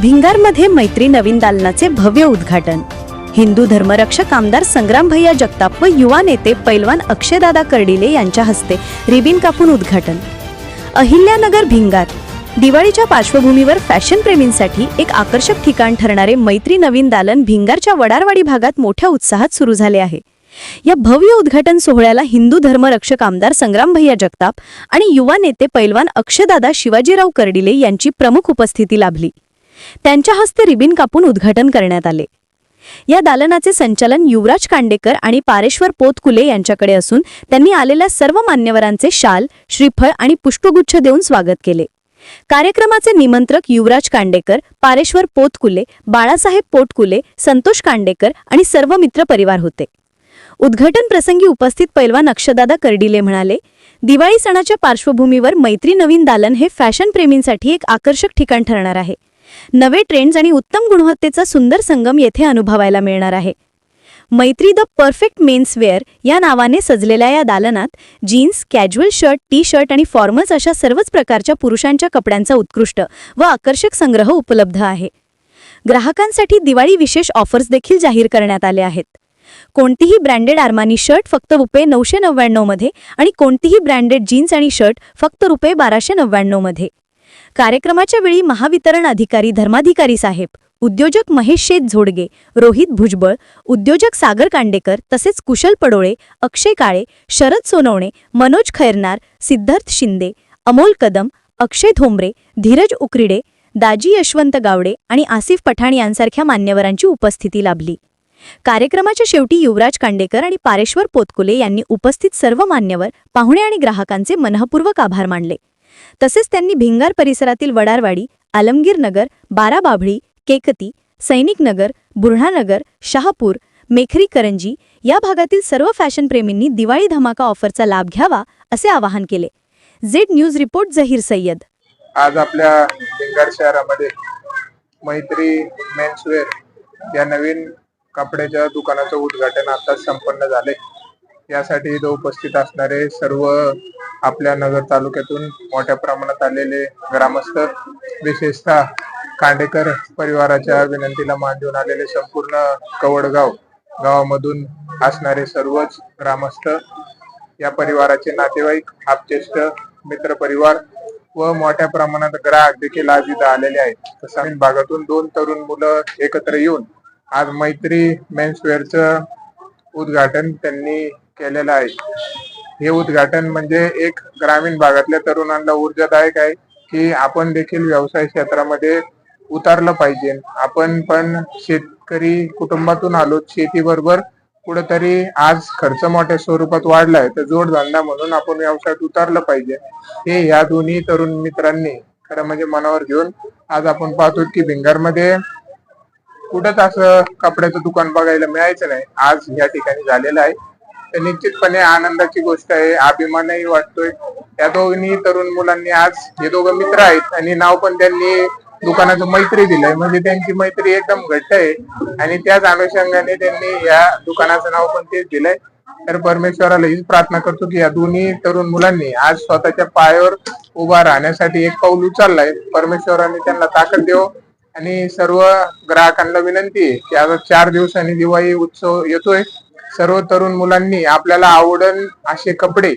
भिंगारमध्ये मैत्री नवीन दालनाचे भव्य उद्घाटन. हिंदू धर्मरक्षक आमदार संग्राम भैया जगताप व युवा नेते पैलवान अक्षयदादा कर्डिले यांच्या हस्ते रिबिन कापून उद्घाटन. अहिल्यानगर भिंगार. दिवाळीच्या पार्श्वभूमीवर फॅशन प्रेमींसाठी एक आकर्षक ठिकाण ठरणारे मैत्री नवीन दालन भिंगारच्या वडारवाडी भागात मोठ्या उत्साहात सुरू झाले आहे. या भव्य उद्घाटन सोहळ्याला हिंदू धर्मरक्षक आमदार संग्राम भैया जगताप आणि युवा नेते पैलवान अक्षयदादा शिवाजीराव कर्डिले यांची प्रमुख उपस्थिती लाभली. त्यांच्या हस्ते रिबिन कापून उद्घाटन करण्यात आले. या दालनाचे संचालन युवराज कांडेकर आणि पारेश्वर पोतकुले यांच्याकडे असून त्यांनी आलेल्या सर्व मान्यवरांचे शाल श्रीफळ आणि पुष्पगुच्छ देऊन स्वागत केले. कार्यक्रमाचे निमंत्रक युवराज कांडेकर पारेश्वर पोतकुले बाळासाहेब पोटकुले संतोष कांडेकर आणि सर्व मित्र परिवार होते. उद्घाटन प्रसंगी उपस्थित पैलवान अक्षदादा कर्डिले म्हणाले दिवाळी सणाच्या पार्श्वभूमीवर मैत्री नवीन दालन हे फॅशन प्रेमींसाठी एक आकर्षक ठिकाण ठरणार आहे. नवे ट्रेंड्स आणि उत्तम गुणवत्तेचा सुंदर संगम येथे अनुभवायला मिळणार आहे. मैत्री द परफेक्ट मेन्सवेअर या नावाने सजलेल्या या दालनात jeans casual shirt T shirt आणि फॉर्मल्स अशा सर्वच प्रकारच्या पुरुषांच्या कपड्यांचा उत्कृष्ट व आकर्षक संग्रह उपलब्ध आहे. ग्राहकांसाठी दिवाळी विशेष ऑफर्स देखील जाहीर करण्यात आले आहेत. कोणतीही ब्रँडेड आर्मानी शर्ट फक्त रुपये नऊशे नव्याण्णवमध्ये आणि कोणतीही ब्रँडेड जीन्स आणि शर्ट फक्त रुपये बाराशे नव्याण्णवमध्ये. कार्यक्रमाच्या वेळी महावितरण अधिकारी धर्माधिकारी साहेब उद्योजक महेश शेत झोडगे रोहित भुजबळ उद्योजक सागर कांडेकर तसेच कुशल पडोळे अक्षय काळे शरद सोनवणे मनोज खैरनार सिद्धार्थ शिंदे अमोल कदम अक्षय धोंबरे धीरज उकरिडे दाजी यशवंत गावडे आणि आसिफ पठाण यांसारख्या मान्यवरांची उपस्थिती लाभली. कार्यक्रमाच्या शेवटी युवराज कांडेकर आणि पारेश्वर पोतकुले यांनी उपस्थित सर्व मान्यवर पाहुणे आणि ग्राहकांचे मनःपूर्वक आभार मानले. तसेच त्यांनी भिंगार परिसरातील वडारवाडी आलमगीर नगर बाराबाभळी केकती सैनिक नगर बुरढानगर शहापूर मेखरी करंजी या भागातील सर्व फॅशन प्रेमींनी दिवाळी धमाका ऑफरचा लाभ घ्यावा असे आवाहन केले. Z news report Zaheer Sayyed. आज आपल्या भिंगार शहरामध्ये मैत्री मेन्सवेअर या नवीन कपड्याच्या दुकानाचं उद्घाटन आताच संपन्न झाले यासाठी इथं उपस्थित असणारे सर्व आपल्या नगर तालुक्यातून मोठ्या प्रमाणात आलेले ग्रामस्थ विशेषतः कांडेकर परिवाराच्या विनंतीला मान देऊन आलेले संपूर्ण कवडगाव गावामधून असणारे सर्वच ग्रामस्थ या परिवाराचे नातेवाईक आपचेष्ट मित्र परिवार व मोठ्या प्रमाणात ग्राहक देखील आज इथं आलेले आहेत. तसं भागातून दोन तरुण मुलं एकत्र येऊन आज मैत्री मेन्सवेअरचं उद्घाटन त्यांनी केलेलं आहे. हे उद्घाटन म्हणजे एक ग्रामीण भागातल्या तरुणांना ऊर्जादायक आहे की आपण देखील व्यवसाय क्षेत्रामध्ये उतरलं पाहिजे. आपण पण शेतकरी कुटुंबातून आलो शेतीबरोबर कुठंतरी आज खर्च मोठ्या स्वरूपात वाढलाय तर जोडधंदा म्हणून आपण व्यवसायात उतरलं पाहिजे. हे या दोन्ही तरुण मित्रांनी खरं म्हणजे मनावर घेऊन आज आपण पाहतो की भिंगारमध्ये कुठंच असं कपड्याचं दुकान बघायला मिळायचं नाही. आज या ठिकाणी झालेलं आहे. तर निश्चितपणे आनंदाची गोष्ट आहे अभिमानही वाटतोय. या दोन्ही तरुण मुलांनी आज हे दोघं मित्र आहेत आणि नाव पण त्यांनी दुकानाचं मैत्री दिलंय. म्हणजे त्यांची मैत्री एकदम घट्ट आहे आणि त्याच अनुषंगाने त्यांनी या दुकानाचं नाव पण तेच दिलंय. तर परमेश्वराला हीच प्रार्थना करतो की या दोन्ही तरुण मुलांनी आज स्वतःच्या पायावर उभा राहण्यासाठी एक पाऊल उचललाय. परमेश्वराने त्यांना ताकद देव. आणि सर्व ग्राहकांना विनंती आहे की आता चार दिवसांनी दिवाळी उत्सव येतोय. सर्व तरुण मुलांनी आपल्याला आवडन असे कपडे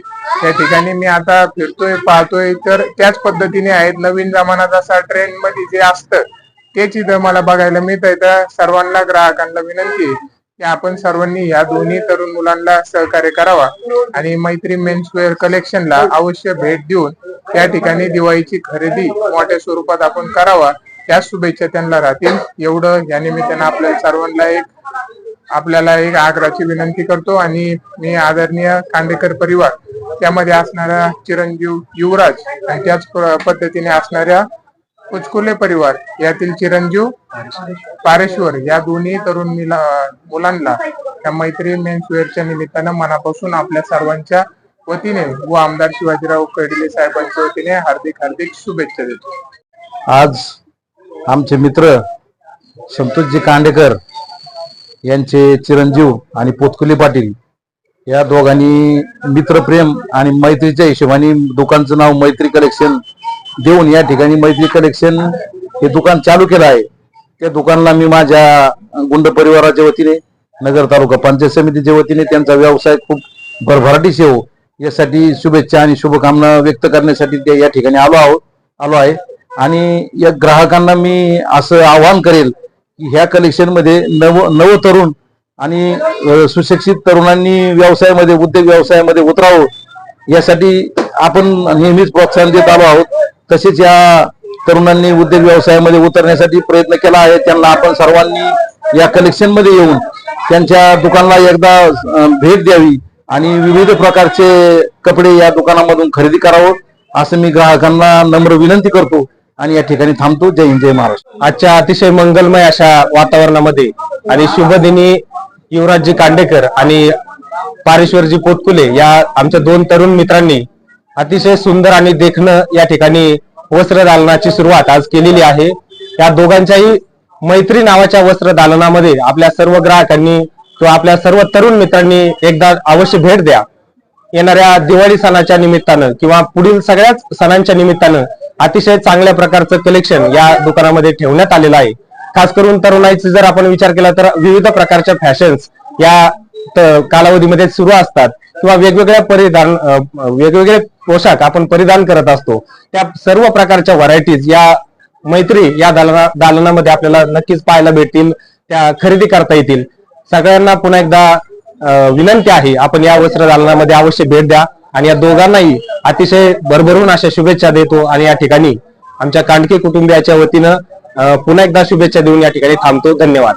या ठिकाणी मी आता फिरतोय पाहतोय. तर त्याच पद्धतीने आहेत. नवीन जमाना जसा ट्रेंडमध्ये जे असतं तेच इथं मला बघायला मिळत आहे तर सर्वांना ग्राहकांना विनंती आहे की आपण सर्वांनी या दोन्ही तरुण मुलांना सहकार्य करावा आणि मैत्री मेन्सवेअर कलेक्शनला अवश्य भेट देऊन त्या ठिकाणी दिवाळीची खरेदी मोठ्या स्वरूपात आपण करावा. त्याच शुभेच्छा त्यांना राहतील. एवढं या निमित्तानं आपल्या सर्वांना एक आपल्याला एक आग्रहाची विनंती करतो आणि मी आदरणीय कांदेकर परिवार त्यामध्ये असणारा चिरंजीव युवराज आणि त्याच पद्धतीने असणाऱ्या उचकुले परिवार यातील चिरंजीव पारेश्वर या दोन्ही तरुण मुलांना या मैत्री मेन्सवेअरच्या निमित्तानं मनापासून आपल्या सर्वांच्या वतीने व आमदार शिवाजीराव कर्डिले साहेबांच्या वतीने हार्दिक हार्दिक शुभेच्छा देतो. आज आमचे मित्र संतोषजी कांडेकर यांचे चिरंजीव आणि पोतकुले पाटील या दोघांनी मित्रप्रेम आणि मैत्रीच्या हिशोबाने दुकानचं नाव मैत्री कलेक्शन देऊन या ठिकाणी मैत्री कलेक्शन हे दुकान चालू केलं आहे. त्या दुकानला मी माझ्या गुंड परिवाराच्या वतीने नगर तालुका पंचायत समितीच्या वतीने त्यांचा व्यवसाय खूप भरभराटीस येऊ हो. यासाठी शुभेच्छा आणि शुभकामना व्यक्त करण्यासाठी ते या ठिकाणी आलो आहोत आलो आहे. आणि या ग्राहकांना मी असं आवाहन करेल ह्या कलेक्शनमध्ये नव नव तरुण आणि सुशिक्षित तरुणांनी व्यवसायामध्ये उद्योग व्यवसायामध्ये उतरावं यासाठी आपण नेहमीच प्रोत्साहन देत आलो आहोत. तसेच या तरुणांनी उद्योग व्यवसायामध्ये उतरण्यासाठी प्रयत्न केला आहे. त्यांना आपण सर्वांनी या कलेक्शनमध्ये येऊन त्यांच्या दुकानाला एकदा भेट द्यावी आणि विविध प्रकारचे कपडे या दुकानामधून खरेदी करावं असं मी ग्राहकांना नम्र विनंती करतो. आणि या ठिकाणी थांबतो. जय हिंद जय महाराष्ट्र. आजच्या अतिशय मंगलमय अशा वातावरणामध्ये आणि शुभदिनी युवराजजी कांडेकर आणि पारेश्वरजी पोतकुले या आमच्या दोन तरुण मित्रांनी अतिशय सुंदर आणि देखणं या ठिकाणी वस्त्रदालनाची सुरुवात आज केलेली आहे. या दोघांच्याही मैत्री नावाच्या वस्त्रदालनामध्ये आपल्या सर्व ग्राहकांनी किंवा आपल्या सर्व तरुण मित्रांनी एकदा अवश्य भेट द्या. येणाऱ्या दिवाळी सणाच्या निमित्तानं किंवा पुढील सगळ्याच सणांच्या निमित्तानं अतिशय चांगल्या प्रकारचं कलेक्शन या दुकानामध्ये ठेवण्यात आलेलं आहे. खास करून तरुणाईचा जर आपण विचार केला तर विविध प्रकारच्या फॅशन्स या त- कालावधीमध्ये सुरू असतात. किंवा वेगवेगळ्या परिधान वेगवेगळे पोशाख आपण परिधान करत असतो. त्या सर्व प्रकारच्या व्हरायटीज या मैत्री या दालना दालनामध्ये आपल्याला नक्कीच पाहायला भेटतील त्या खरेदी करता येतील. सगळ्यांना पुन्हा एकदा विनंती आहे आपण या वस्त्र दालनामध्ये अवश्य भेट द्या. आणि या दोघांनाही अतिशय भरभरून अशा शुभेच्छा देतो आणि या ठिकाणी आमच्या कांडके कुटुंबियाच्या वतीनं पुन्हा एकदा शुभेच्छा देऊन या ठिकाणी थांबतो. धन्यवाद.